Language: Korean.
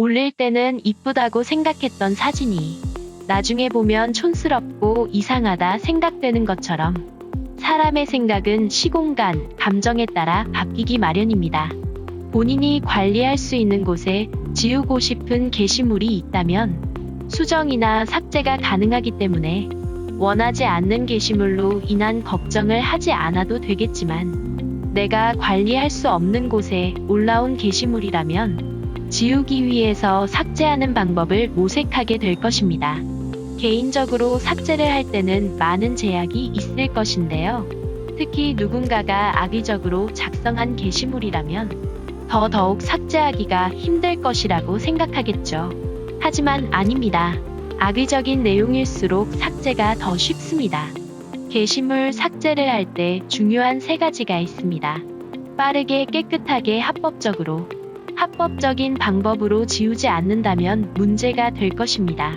올릴 때는 이쁘다고 생각했던 사진이 나중에 보면 촌스럽고 이상하다 생각되는 것처럼 사람의 생각은 시공간, 감정에 따라 바뀌기 마련입니다. 본인이 관리할 수 있는 곳에 지우고 싶은 게시물이 있다면 수정이나 삭제가 가능하기 때문에 원하지 않는 게시물로 인한 걱정을 하지 않아도 되겠지만 내가 관리할 수 없는 곳에 올라온 게시물이라면 지우기 위해서 삭제하는 방법을 모색하게 될 것입니다. 개인적으로 삭제를 할 때는 많은 제약이 있을 것인데요. 특히 누군가가 악의적으로 작성한 게시물이라면 더더욱 삭제하기가 힘들 것이라고 생각하겠죠. 하지만 아닙니다. 악의적인 내용일수록 삭제가 더 쉽습니다. 게시물 삭제를 할 때 중요한 세 가지가 있습니다. 빠르게 깨끗하게 합법적으로 합법적인 방법으로 지우지 않는다면 문제가 될 것입니다.